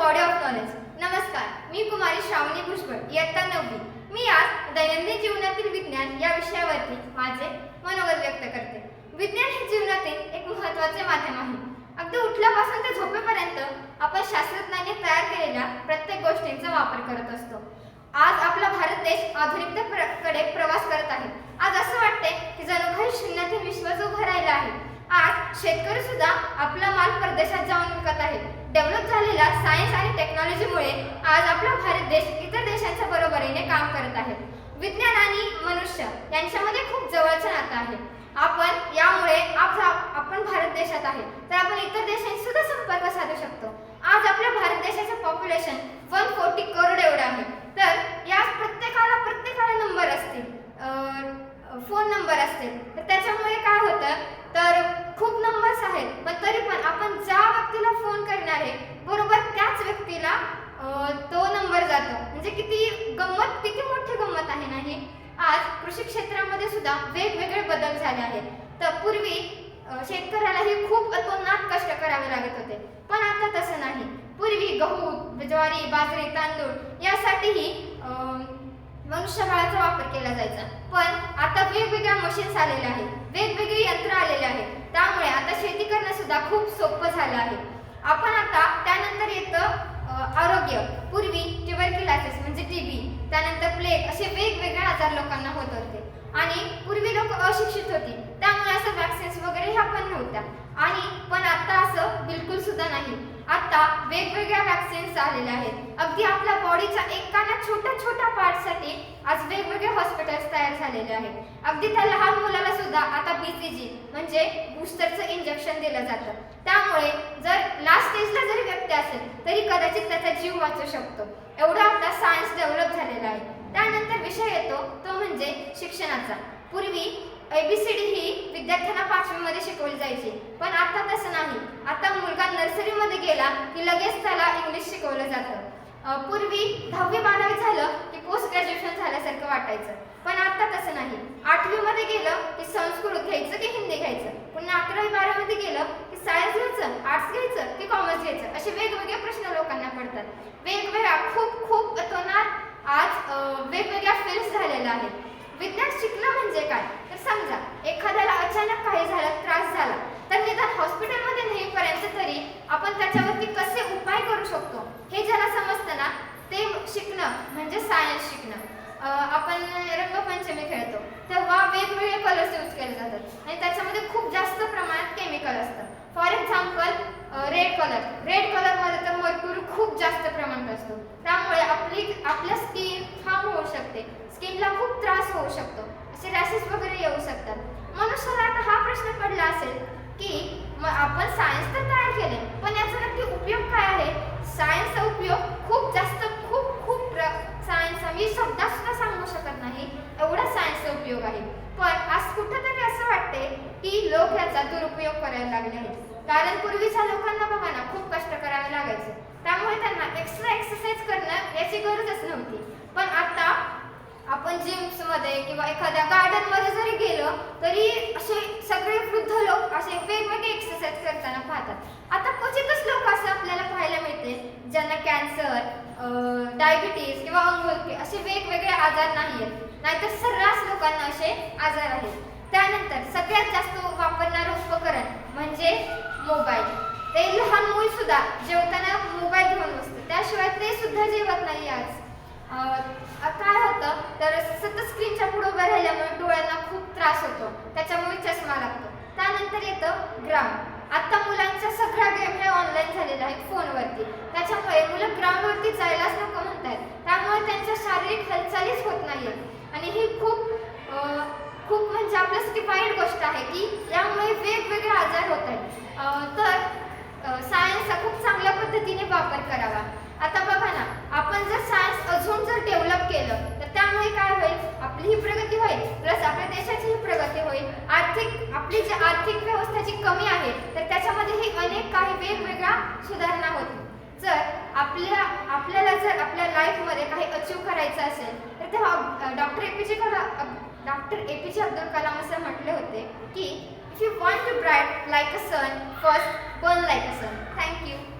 Body of knowledge नमस्कार मी कुमारी श्रावणी भुजबळ इयत्ता नववी. मी आज दैनंदिन जीवनातील विज्ञान या विषयावरती माझे मनोगत व्यक्त करते. विज्ञान हे जीवनातील एक महत्त्वाचे माध्यम आहे. अगदी उठल्यापासून ते झोपेपर्यंत आपण शास्त्रज्ञांनी तयार केलेल्या प्रत्येक गोष्टींचा वापर करत असतो. आज आपला भारत देश आधुनिकतेकडे प्रवास करत आहे. आज असं वाटते की जणू काही शून्यातील विश्व उभं राहिला आहे. आज शेतकरी सुद्धा आपला माल परदेशात जाऊन विकत आहे. डेव्हलप झालेल्या सायन्स आणि टेक्नॉलॉजीमुळे आज आपला भारत देश इतर देशांच्या बरोबरीने काम करत आहे. विज्ञान आणि मनुष्य यांच्यामध्ये खूप जवळचं नातं आहे. आपण यामुळे आज आपण भारत देशात आहे. तर आपण इतर देशांशी सुद्धा संपर्क साधू शकतो. आज आपल्या भारत देशाचं पॉप्युलेशन वन फोर्टी करोड एवढं आहे तर या प्रत्येकाला प्रत्येकाला नंबर असतील फोन नंबर असतील तर त्याच्यामुळे काय होतं तर खूप नाही पण तरी पण आपण ज्या व्यक्तीला फोन करणार आहे बरोबर त्याच व्यक्तीला तो नंबर जातो. म्हणजे किती गंमत किती मोठी गंमत आहे नाही आज कृषी क्षेत्रामध्ये सुद्धा वेगवेगळे बदल झाले आहेत. तर पूर्वी शेतकऱ्यालाही खूप अतोनात कष्ट करावे लागत होते. पण आता तसं नाही. पूर्वी गहू ज्वारी बाजरी तांदूळ यासाठीही अं, मनुष्यबळाचा वापर केला जायचा. पण आता वेगवेगळ्या मशीन्स आलेल्या आहेत. वेगवेगळी यंत्र आलेले आहेत. त्यामुळे आता शेती करणं सुद्धा खूप सोपं झालं आहे. आपण आता त्यानंतर येतं आरोग्य. पूर्वी ट्युबरक्युलायसिस म्हणजे टी बी त्यानंतर प्लेग असे वेगवेगळे आजार लोकांना होत होते. आणि पूर्वी लोक अशिक्षित होती. त्यामुळे असं वॅक्सिन्स वगैरे ह्या पण नव्हत्या. आणि पण आता असं बिलकुल सुद्धा नाही. आता वेगवेगळ्या वॅक्सिन्स आलेल्या आहेत. अगदी आपल्या बॉडीच्या एकाना छोट्या छोट्या पार्टसाठी आज वेगवेगळे हॉस्पिटल्स तयार झालेले आहेत. अगदी त्या लहान मुलाला सुद्धा आता बीसीजी म्हणजे बूस्टरचं इंजेक्शन दिलं जातं. त्यामुळे जर लास्ट स्टेजला जरी व्यक्ती असेल तरी कदाचित त्याचा जीव वाचू शकतो. एवढा आता सायन्स डेव्हलप झालेला आहे. त्यानंतर विषय येतो तो म्हणजे शिक्षणाचा. पूर्वी एबीसीडी ही विद्यार्थ्यांना पाचवीमध्ये शिकवली जायची. पण आता तसं नाही. आता मुलगा नर्सरीमध्ये गेला की लगेच त्याला इंग्लिश शिकवलं जातं. पूर्वी दहावी बारावी झालं की पोस्ट ग्रॅज्युएशन झाल्यासारखं वाटायचं. पण आता तसं नाही. आठवीमध्ये गेलं की संस्कृत घ्यायचं की हिंदी घ्यायचं? पुन्हा अकरावी बारावीमध्ये गेलं की सायन्स घ्यायचं आर्ट्स घ्यायचं की कॉमर्स घ्यायचं? असे वेगवेगळे प्रश्न लोकांना पडतात. वेगवेगळ्या खूप खूप अतोनात आज वेगवेगळ्या फील्ड्स झालेल्या आहेत. विज्ञान शिकणं म्हणजे काय? तर समजा एखाद्याला अचानक काही झालं त्रास झाला तर निदान हॉस्पिटलमध्ये नेईपर्यंत तरी आपण त्याच्यावरती कसे उपाय करू शकतो? हे ज्याला समजतं ना ते शिकणं म्हणजे सायन्स शिकणं. आपण रंगपंचमी खेळतो तेव्हा वेगवेगळे कलर्स यूज केले जातात. आणि त्याच्यामध्ये खूप जास्त प्रमाणात केमिकल असतं. For example red colour red कलरमध्ये तर मर्क्युरी खूप जास्त प्रमाणात असतो. त्यामुळे आपली आपल्या स्किन हार्म होऊ शकते. स्किनला खूप त्रास होऊ शकतो. असे रॅशेस वगैरे येऊ शकतात मनुष्याला आता हा प्रश्न पडला असेल की मग आपण सायन्स तर तयार केले पण याचा नक्की उपयोग काय आहे सायन्सचा उपयोग खूप जास्त खूप खूप सायन्स मी शब्दात सुद्धा सांगू शकत नाही एवढा सायन्सचा उपयोग आहे पण आज कुठेतरी असं वाटते की लोक याचा करायला लागले आहेत. कारण पूर्वीच्या लोकांना बघा ना खूप कष्ट करावे लागायचे. त्यामुळे त्यांना एक्स्ट्रा एक्सरसाइज करणं याची गरजच नव्हती. पण आता आपण जिम्समध्ये किंवा एखाद्या गार्डनमध्ये जरी गेलो तरी असे सगळे वृद्ध लोक असे वेगवेगळे एक्सरसाइज करताना पाहतात. आता क्वचितच लोक असं आपल्याला पाहायला मिळते ज्यांना कॅन्सर डायबिटीज किंवा अंगोलकी असे वेगवेगळे आजार नाही आहेत नाहीतर सर्रास लोकांना असे आजार आहेत. त्यानंतर सगळ्यात जास्त वापरणारं उपकरण म्हणजे मोबाईल. ते लहान मूल सुद्धा जेवताना मोबाईल घेऊन बसतं त्याशिवाय ते सुद्धा जेवत नाही आज. काय होतं तर सतत स्क्रीनच्या पुढे उभं राहिल्यामुळे डोळ्यांना खूप त्रास होतो. त्याच्यामुळे चष्मा लागतो. त्यानंतर येतं ग्राउंड. आत्ता मुलांच्या सगळा गेम हे ऑनलाईन झालेला आहेत फोनवरती. त्याच्यामुळे मुलं ग्राउंडवरती जायलाच नको म्हणतात. त्यामुळे त्यांच्या शारीरिक हालचालीच होत नाही आणि ही खूप खूप म्हणजे आपल्यासाठी वाईट गोष्ट आहे की या वेगवेगळे आजार होत आहेत अं, तर सायन्सचा खूप चांगल्या पद्धतीने वापर करावा. आता बघा ना आपण जर सायन्स अजून जर डेव्हलप केलं तर त्यामुळे काय होईल? आपली ही प्रगती होईल. प्लस आपल्या देशाची ही प्रगती होईल. आर्थिक आपली जी आर्थिक व्यवस्था जी कमी आहे तर त्याच्यामध्येही अनेक काही वेगवेगळ्या सुधारणा होतील. जर आपल्या आपल्याला जर आपल्या लाईफमध्ये काही अचीव करायचं असेल तर तेव्हा डॉक्टर ए पी जे कलाम डॉक्टर ए पी जे अब्दुल कलाम असं म्हटले होते की If you want to bright like a sun, first burn like a sun. Thank you.